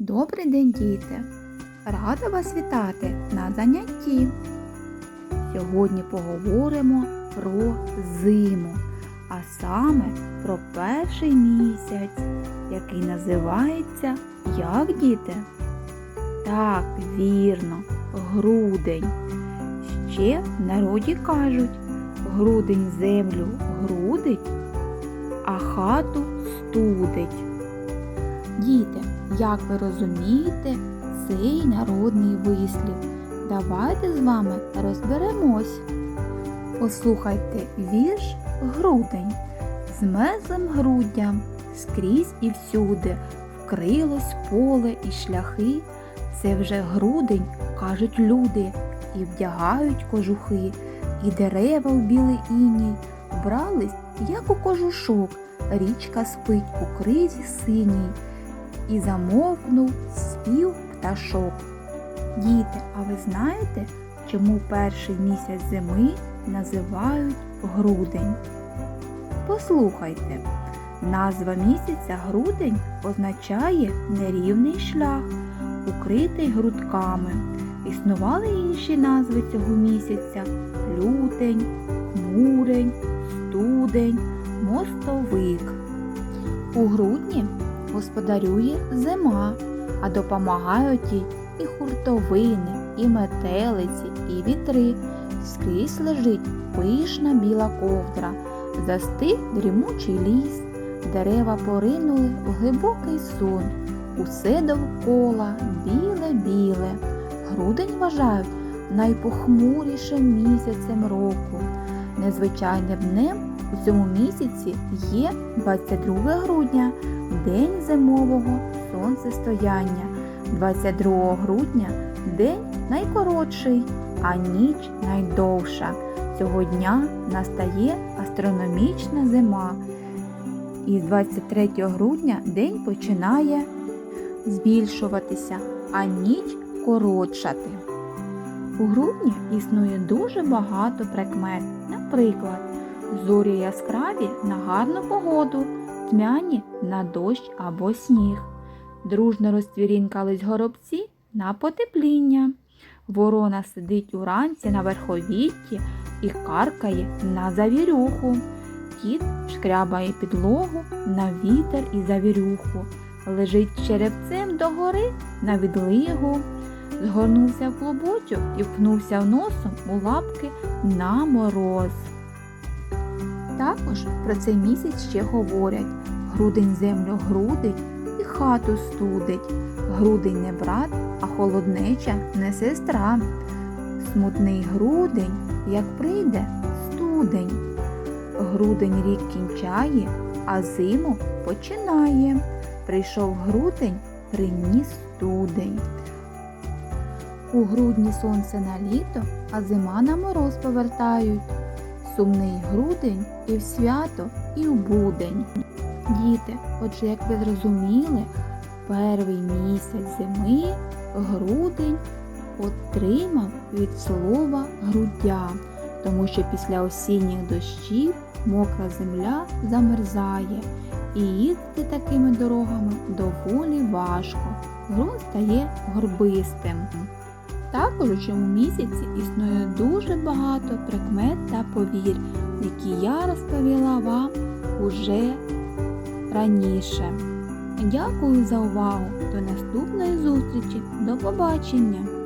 Добрий день, діти! Рада вас вітати на занятті. Сьогодні поговоримо про зиму, а саме про перший місяць, який називається як діти? Так, вірно, грудень. Ще в народі кажуть, грудень землю грудить, а хату студить. Діти, як ви розумієте, цей народний вислів. Давайте з вами розберемось. Послухайте вірш Грудень. З мерзлим груддям скрізь і всюди вкрилось поле і шляхи. Це вже грудень, кажуть люди, і вдягають кожухи, і дерева в білий іній вбрались, як у кожушок, річка спить у кризі синій і замовкнув спів пташок. Діти, а ви знаєте, чому перший місяць зими називають грудень? Послухайте, назва місяця грудень означає нерівний шлях, укритий грудками. Існували інші назви цього місяця лютень, мурень, студень, мостовик. У грудні господарює зима, а допомагають їй і хуртовини, і метелиці, і вітри. Скрізь лежить пишна біла ковдра, застиг дрімучий ліс, дерева поринули в глибокий сон. Усе довкола біле-біле. Грудень вважають найпохмурішим місяцем року. Незвичайним днем у цьому місяці є 22 грудня, день зимового сонцестояння. 22 грудня день найкоротший, а ніч найдовша. Цього дня настає астрономічна зима. І з 23 грудня день починає збільшуватися, а ніч коротшати. У грудні існує дуже багато прикмет. Наприклад, зорі яскраві на гарну погоду, тьмяні на дощ або сніг. Дружно розцвірінкались горобці на потепління. Ворона сидить уранці на верховітті і каркає на завірюху. Кіт шкрябає підлогу на вітер і завірюху. Лежить черепцем догори на відлигу. Згорнувся в клубочок і впнувся носом у лапки на мороз. Також про цей місяць ще говорять грудень землю грудить і хату студить. Грудень не брат, а холоднеча не сестра. Смутний грудень, як прийде студень. Грудень рік кінчає, а зиму починає. Прийшов грудень, приніс студень. У грудні сонце на літо, а зима на мороз повертають. Сумний грудень і в свято, і в будень. Діти, отже, як ви зрозуміли, перший місяць зими грудень отримав від слова грудя, тому що після осінніх дощів мокра земля замерзає, і їздити такими дорогами доволі важко. Ґрунт стає горбистим. Також у цьому місяці існує дуже багато прикмет та повір, які я розповіла вам уже раніше. Дякую за увагу! До наступної зустрічі! До побачення!